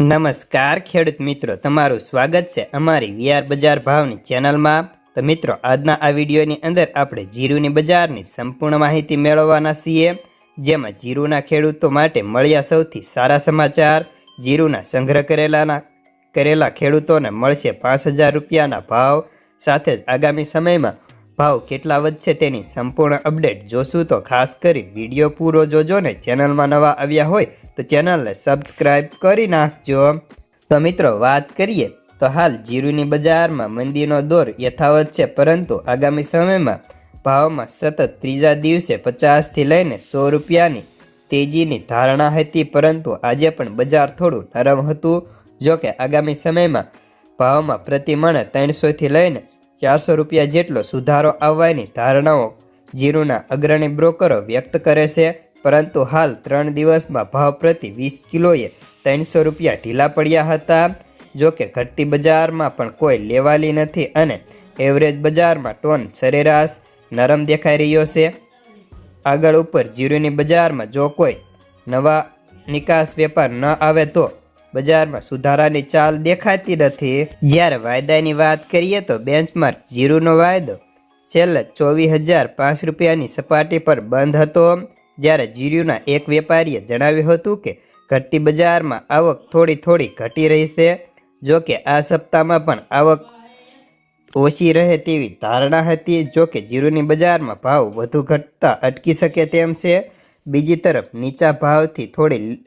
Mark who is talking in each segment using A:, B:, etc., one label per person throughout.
A: નમસ્કાર, ખેડૂત મિત્રો. તમારું સ્વાગત છે અમારી વીઆર બજાર ભાવની ચેનલમાં. તો મિત્રો, આજના આ વિડીયોની અંદર આપણે જીરુની બજારની સંપૂર્ણ માહિતી મેળવવાના છીએ, જેમાં જીરુના ખેડૂતો માટે મળ્યા સૌથી સારા સમાચાર, જીરુના સંગ્રહ કરેલાના, કરેલા ખેડૂતોને મળશે પાંચ હજાર રૂપિયાના ભાવ. સાથે જ આગામી સમયમાં ભાવ કેટલા વધશે તેની સંપૂર્ણ અપડેટ જોશું તો ખાસ કરી વીડિયો પૂરો જોજો ને ચેનલમાં નવા આવ્યા હોય તો ચેનલને સબસ્ક્રાઈબ કરી નાખજો. તો મિત્રો, વાત કરીએ તો હાલ જીરુની બજારમાં મંદીનો દોર યથાવત છે, પરંતુ આગામી સમયમાં ભાવમાં સતત ત્રીજા દિવસે પચાસથી લઈને સો રૂપિયાની તેજીની ધારણા હતી, પરંતુ આજે પણ બજાર થોડું નરમ હતું. જો કે આગામી સમયમાં ભાવમાં પ્રતિમણે ત્રણસોથી લઈને ચારસો રૂપિયા જેટલો સુધારો આવવાની ધારણાઓ જીરુના અગ્રણી બ્રોકરો વ્યક્ત કરે છે. પરંતુ હાલ ત્રણ દિવસમાં ભાવ પ્રતિ વીસ કિલોએ ત્રણસો રૂપિયા ઢીલા પડ્યા હતા. જો કે ઘટતી બજારમાં પણ કોઈ લેવાલી નથી અને એવરેજ બજારમાં ટોન સરેરાશ નરમ દેખાઈ રહ્યો છે. આગળ ઉપર જીરુની બજારમાં જો કોઈ નવા નિકાસ વેપાર ન આવે તો બજારમાં સુધારાની ચાલ દેખાતી નથી. જ્યારે વાયદાની વાત કરીએ તો બેન્ચમાર્ક જીરુનો વાયદો છેલ્લે ચોવીસ હજાર પાંચ રૂપિયાની સપાટી પર બંધ હતો. જ્યારે જીરુના એક વેપારીએ જણાવ્યું હતું કે ઘટતી બજારમાં આવક થોડી થોડી ઘટી રહી છે. જો કે આ સપ્તાહમાં પણ આવક ઓછી રહે તેવી ધારણા હતી. જો કે જીરુની બજારમાં ભાવ વધુ ઘટતા અટકી શકે તેમ છે. બીજી તરફ નીચા ભાવથી થોડી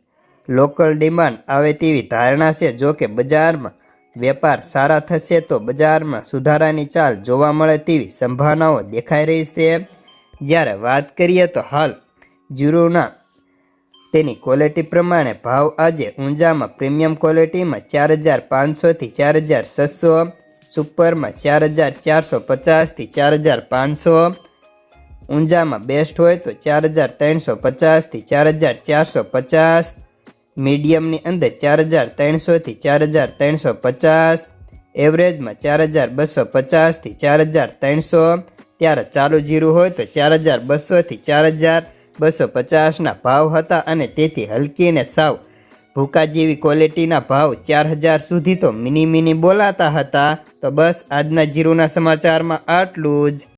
A: લોકલ ડિમાન્ડ આવે તેવી ધારણા છે. જો કે બજારમાં વેપાર સારા થશે તો બજારમાં સુધારાની ચાલ જોવા મળે તેવી સંભાવનાઓ દેખાઈ રહી છે. જ્યારે વાત કરીએ તો હાલ જીરુના તેની ક્વોલિટી પ્રમાણે ભાવ આજે ઊંઝામાં પ્રીમિયમ ક્વોલિટીમાં ચાર હજાર પાંચસોથી ચાર હજાર છસો સુપરમાં ચાર હજાર ચારસો પચાસથી ચાર હજાર પાંચસો, ઊંઝામાં બેસ્ટ હોય તો ચાર હજાર ત્રણસો પચાસથી ચાર હજાર ચારસો પચાસ મીડિયમની અંદર ચાર હજાર ત્રણસોથી ચાર હજાર ત્રણસો પચાસ. એવરેજમાં ચાર હજાર બસો પચાસથી ચાર હજાર ત્રણસો. ત્યારે ચાલુ જીરું હોય તો ચાર હજાર બસોથી ચાર હજાર બસો પચાસના ભાવ હતા અને તેથી હલકી અને સાવ ભૂકા જેવી ક્વોલિટીના ભાવ ચાર હજાર સુધી તો મિની મિની બોલાતા હતા. તો બસ આજના જીરુના સમાચારમાં આટલું જ.